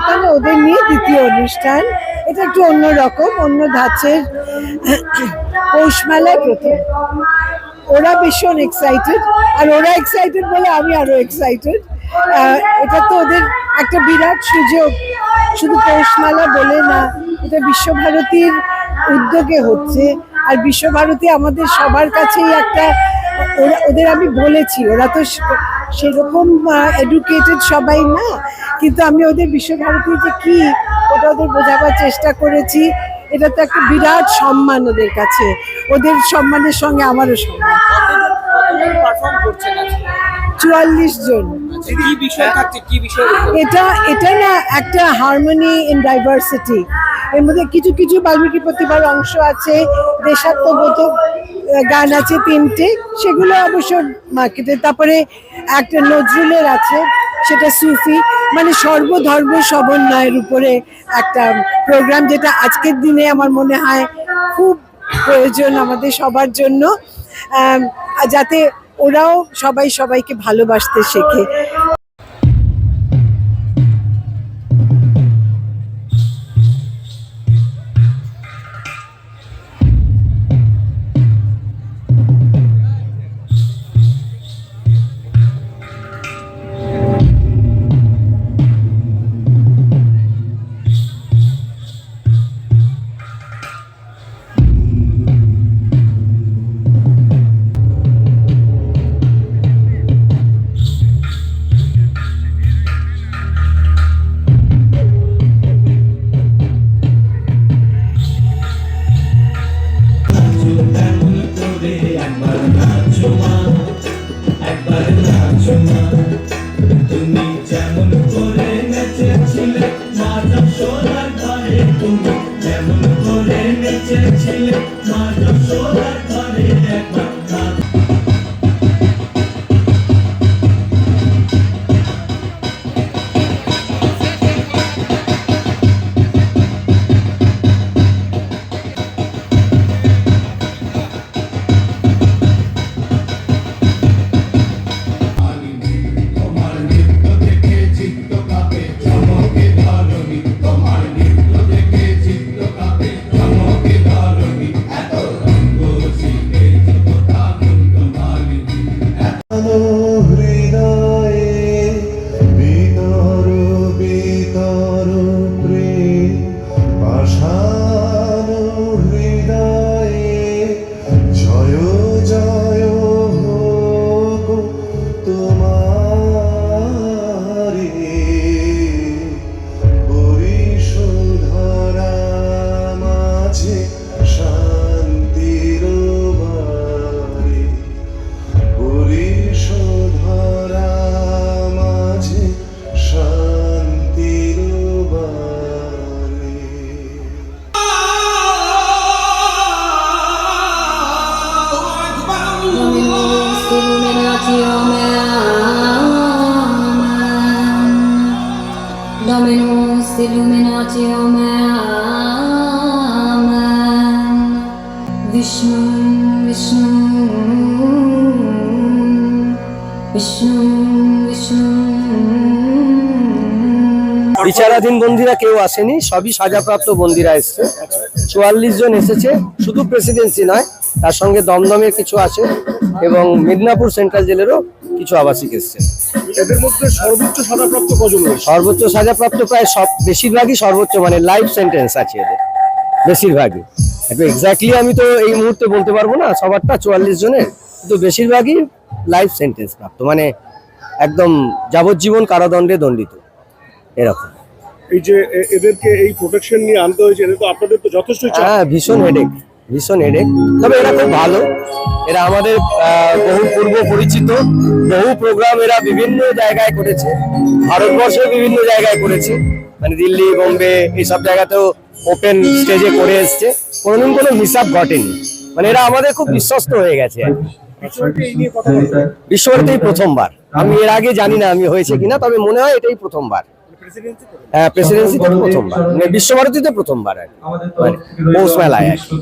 নিকেতনে ওদের নিয়ে দ্বিতীয় অনুষ্ঠান। এটা একটু অন্যরকম, অন্য ধাঁচের পৌষ মেলায় প্রথম। ওরা ভীষণ এক্সাইটেড আর ওরা এক্সাইটেড বলে আমি আরও এক্সাইটেড এটা তো ওদের একটা বিরাট সুযোগ। শুধু পৌষমেলা বলে না, এটা বিশ্বভারতীর উদ্যোগে হচ্ছে। আর বিশ্বভারতী আমাদের সবার কাছেই একটা, ওরা, ওদের আমি বলেছি, ওরা তো সেরকম এডুকেটেড সবাই না। কিন্তু আমি ওদের বিশ্বভারতী যে কি ওটা ওদের বোঝাবার চেষ্টা করেছি। এটা তো একটা বিরাট সম্মান ওদের কাছে। ওদের সম্মানের সঙ্গে আমারও সম্মান। চুয়াল্লিশ জন। আচ্ছা, এটা এটা না একটা হারমোনি ইন ডাইভার্সিটি এর মধ্যে কিছু কিছু বাল্মীকি প্রতিভার অংশ আছে। দেশাত্মবোধক গান আছে তিনটে, সেগুলো অবশ্য মার্কেটে। তারপরে একটা নজরুলের আছে, সেটা সুফি। মানে সর্বধর্ম সমন্বয়ের উপরে একটা প্রোগ্রাম যেটা আজকের দিনে আমার মনে হয় খুব প্রয়োজন আমাদের সবার জন্য যাতে ওরাও সবাই সবাইকে ভালোবাসতে শেখে। that money, that. Dominus illuminatio meam. Vishnu, Vishnu, Vishnu, Vishnu. বিচারাধীন বন্দীরা কেউ আসেনি সবই সাজাপ্রাপ্ত বন্দীরা এসছে চুয়াল্লিশ জন এসেছে শুধু প্রেসিডেন্সি নয় তার সঙ্গে দমদমের কিছু আছে এবং মিদনাপুর সেন্ট্রাল জেলেরও কিছু আবাসিক এসছে। এদের মধ্যে সর্বোচ্চ সাজাপ্রাপ্ত কজন সর্বোচ্চ সাজাপ্রাপ্ত প্রায় সব বেশিরভাগই সর্বোচ্চ মানে লাইফ সেন্টেন্স আছে এদের। বেশিরভাগই। একটু এক্স্যাক্টলি আমি তো এই মুহূর্তে বলতে পারব না সবারটা চুয়াল্লিশ জনের কিন্তু বেশিরভাগই লাইফ সেন্টেন্স প্রাপ্ত মানে একদম যাবজ্জীবন কারাদণ্ডে দণ্ডিত এরকম। এই যে এদেরকে এই প্রোটেকশন নিয়ে আনতে হয়েছে এদের তো আপনাদের তো যথেষ্ট হ্যাঁ ভীষণ হেডেক ভীষণ হেডেক তবে এরা খুব ভালো। এরা আমাদের বহু পূর্ব পরিচিত বহু প্রোগ্রাম এরা বিভিন্ন জায়গায় করেছে। ভারতবর্ষের বিভিন্ন জায়গায় করেছে। মানে দিল্লি বোম্বে এইসব জায়গাতেও ওপেন স্টেজে করে এসছে। কোনোদিন কোনো হিসাব ঘটেনি। মানে এরা আমাদের খুব বিশ্বস্ত হয়ে গেছে বিশ্বভারতীই প্রথমবার। আমি এর আগে জানি না আমি হয়েছে কিনা তবে মনে হয় এটাই প্রথমবার। হ্যাঁ প্রেসিডেন্সিতে প্রথমবার মানে বিশ্বভারতীতে প্রথমবার আর কি। মানে পৌষ মেলায় আর কি।